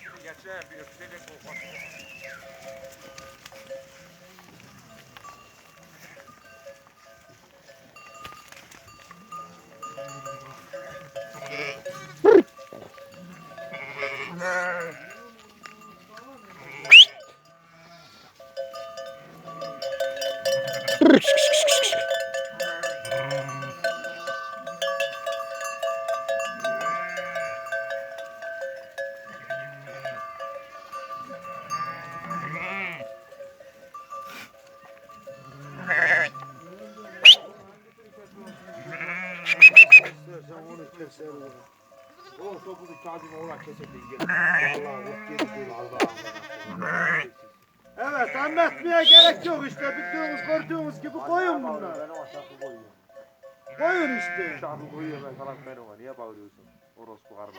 geçer bir öpüşecek o. bak. İstersen onu keser onu. O topu da kağıdını ona yiyelim. Vallahi yedi böyle Allah'ım. Evet anlatmaya gerek yok işte bildiğiniz gördüğünüz gibi koyun bunlar. Ben o şarkı koyuyorum. Koyun işte. Şarkı koyuyorum ben falan ben ona. Niye bağırıyorsun? Orospu karılar.